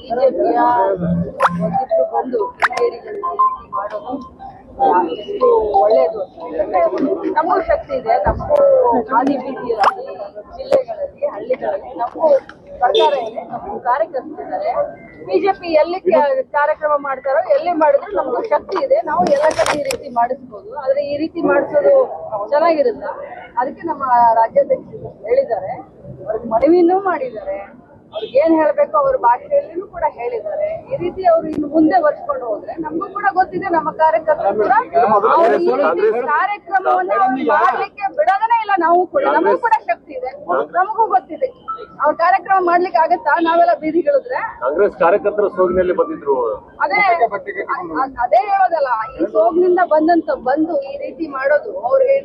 ಬಿಜೆಪಿಯ ಒಂದಿಷ್ಟು ಬಂದು ಕಿಡಿಗೇಡಿಗಳನ್ನ ಮಾಡೋದು ಎಷ್ಟು ಒಳ್ಳೆಯದು ನಮಗೂ ಶಕ್ತಿ ಇದೆ ನಮಗೂ ಹಾದಿ ಬೀದಿಯಲ್ಲಿ ಜಿಲ್ಲೆಗಳಲ್ಲಿ ಹಳ್ಳಿಗಳಲ್ಲಿ ನಮಗೂ ಸರ್ಕಾರ ಇದೆ ನಮಗೂ ಕಾರ್ಯಕರ್ತರಿದ್ದಾರೆ ಬಿಜೆಪಿ ಎಲ್ಲಿ ಕಾರ್ಯಕ್ರಮ ಮಾಡ್ತಾರೋ ಎಲ್ಲಿ ಮಾಡಿದ್ರು ನಮಗೂ ಶಕ್ತಿ ಇದೆ ನಾವು ಎಲ್ಲ ಕಡೆ ಈ ರೀತಿ ಮಾಡಿಸ್ಬೋದು ಆದ್ರೆ ಈ ರೀತಿ ಮಾಡಿಸೋದು ಚೆನ್ನಾಗಿರುತ್ತಾ. ಅದಕ್ಕೆ ನಮ್ಮ ರಾಜ್ಯಾಧ್ಯಕ್ಷರು ಹೇಳಿದ್ದಾರೆ. ಅವ್ರಿಗೆ ಮನವಿನೂ ಮಾಡಿದ್ದಾರೆ. ಅವ್ರಿಗೆ ಏನ್ ಹೇಳ್ಬೇಕು ಅವ್ರ ಭಾಷೆಯಲ್ಲಿನೂ ಕೂಡ ಹೇಳಿದ್ದಾರೆ. ಈ ರೀತಿ ಅವರು ಇನ್ನು ಮುಂದೆ ಬರ್ಸ್ಕೊಂಡು ಹೋದ್ರೆ ನಮಗೂ ಕೂಡ ಗೊತ್ತಿದೆ ನಮ್ಮ ಕಾರ್ಯಕರ್ತರು ಕೂಡ ಅವ್ರು ಈ ರೀತಿ ಕಾರ್ಯಕ್ರಮವನ್ನ ಅವ್ರು ಮಾಡ್ಲಿಕ್ಕೆ ಬಿಡೋದನೇ ಇಲ್ಲ ನಾವು ಕೂಡ. ನಮಗೂ ಕೂಡ ಶಕ್ತಿ ಇದೆ. ನಮಗೂ ಗೊತ್ತಿದೆ. ಅವ್ರ ಕಾರ್ಯಕ್ರಮ ಮಾಡ್ಲಿಕ್ಕೆ ಆಗತ್ತಾ? ನಾವೆಲ್ಲ ಬೀದಿಗಿಳಿದ್ರೆ? ಕಾಂಗ್ರೆಸ್ ಕಾರ್ಯಕರ್ತರ ಸೋಗಿನಲ್ಲಿ ಬಂದಿದ್ರು. ಅದೇ ಅದೇ ಹೇಳೋದಲ್ಲ ಈ ಸೋಗ್ನಿಂದ ಬಂದಂತ ಬಂದು ಈ ರೀತಿ ಮಾಡೋದು ಅವ್ರಿಗೆ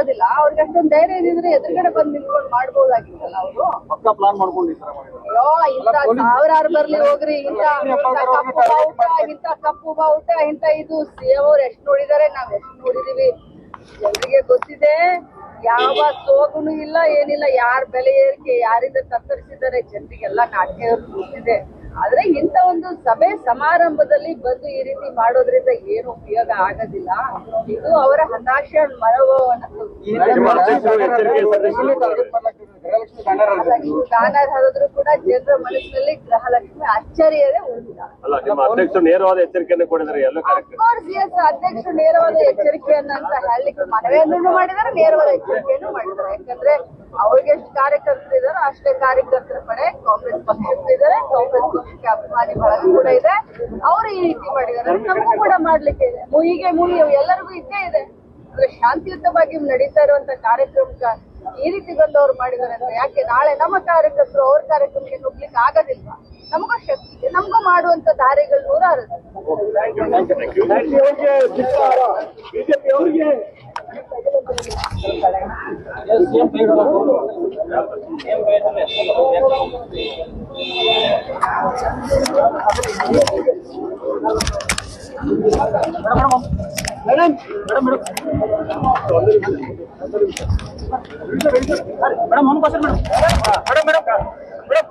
ಶೋಭೆ ಅವ್ರಿಗೆ ಅಷ್ಟೊಂದು ಧೈರ್ಯ ಇದ್ರೆ ಎದುರುಗಡೆ ಬಂದು ನಿಂತ್ಕೊಂಡು ಮಾಡ್ಬೋದಾಗಿತ್ತಲ್ಲ ಅವರು? ಪಕ್ಕ ಪ್ಲಾನ್ ಅಯ್ಯೋ ಇಂತ ಸಾವಿರಾರು ಬರ್ಲಿ ಹೋಗ್ರಿ ಇಂತ ಇಂತ ಕಪ್ಪು ಬಾವುಟ ಇಂತ ಕಪ್ಪು ಬಾವುಟ ಇಂತ ಇದು. ಸಿಎಂ ಅವ್ರು ಎಷ್ಟು ನೋಡಿದಾರೆ ನಾವ್ ಎಷ್ಟು ನೋಡಿದೀವಿ. ಜನರಿಗೆ ಗೊತ್ತಿದೆ ಯಾವ ಸೋಗುನು ಇಲ್ಲ ಏನಿಲ್ಲ. ಯಾರ ಬೆಲೆ ಏರಿಕೆ ಯಾರಿಂದ ಕತ್ತರಿಸಿದ್ದಾರೆ ಜನರಿಗೆಲ್ಲ ನಾಟಕ ಗೊತ್ತಿದೆ. ಆದ್ರೆ ಇಂತ ಒಂದು ಸಭೆ ಸಮಾರಂಭದಲ್ಲಿ ಬಂದು ಈ ರೀತಿ ಮಾಡೋದ್ರಿಂದ ಏನು ಉಪಯೋಗ ಆಗೋದಿಲ್ಲ. ಇದು ಅವರ ಹತಾಶೆ ಗೃಹಲಕ್ಷ್ಮಿ ಬ್ಯಾನರ್ ಹರಿದ್ರು ಕೂಡ ಜನರ ಮನಸ್ಸಿನಲ್ಲಿ ಗೃಹಲಕ್ಷ್ಮಿ ಅಚ್ಚರಿಯದೇ ಉಳಿದಿಲ್ಲ ಅಲ್ಲ ನಿಮ್ಮ ಅಧ್ಯಕ್ಷರು ನೇರವಾದ ಎಚ್ಚರಿಕೆಯನ್ನು ಕೊಡಿದ್ರೆ ಎಲ್ಲ ಕಾರ್ಯಕ್ರಮ ಅಫ್ಕೋರ್ಸ್ ಎಸ್ ಅಧ್ಯಕ್ಷರು ನೇರವಾದ ಎಚ್ಚರಿಕೆಯನ್ನ ಅಂತ ಹೇಳಲಿಕ್ಕೆ ಮನವಿಯನ್ನು ಮಾಡಿದ್ದಾರೆ ನೇರವಾದ ಎಚ್ಚರಿಕೆಯನ್ನು ಮಾಡಿದ್ದಾರೆ. ಯಾಕಂದ್ರೆ ಅವ್ರಿಗೆ ಎಷ್ಟು ಕಾರ್ಯಕರ್ತರು ಇದಾರೋ ಅಷ್ಟೇ ಕಾರ್ಯಕರ್ತರ ಕಡೆ ಕಾಂಗ್ರೆಸ್ ಪಕ್ಷ ಇದ್ದಾರೆ ಕಾಂಗ್ರೆಸ್ ಪಕ್ಷಕ್ಕೆ ಅಭಿಮಾನಿ ಬಳಗ ಕೂಡ ಇದೆ. ಅವರು ಈ ರೀತಿ ಮಾಡಿದ್ದಾರೆ. ನಮಗೂ ಕೂಡ ಮಾಡ್ಲಿಕ್ಕೆ ಇದೆ. ಮು- ಹೀಗೆ ಮುಗಿ ಎಲ್ಲರಿಗೂ ಇದ್ದೇ ಇದೆ. ಅಂದ್ರೆ ಶಾಂತಿಯುತವಾಗಿ ನಡೀತಾ ಇರುವಂತ ಕಾರ್ಯಕ್ರಮಕ್ಕ ಈ ರೀತಿ ಬಂದು ಅವ್ರು ಮಾಡಿದ್ದಾರೆ ಅಂದ್ರೆ ಯಾಕೆ? ನಾಳೆ ನಮ್ಮ ಕಾರ್ಯಕರ್ತರು ಅವ್ರ ಕಾರ್ಯಕ್ರಮಕ್ಕೆ ನುಗ್ಲಿಕ್ಕೆ ಆಗೋದಿಲ್ವಾ? ನಮಗೂ ಶಕ್ತಿ ಇದೆ. ನಮಗೂ ಮಾಡುವಂತ ದಾರಿಗಳು ನೂರಾರು. BJP madam madam madam madam mummy కోసం మేడం మేడం మేడం మేడం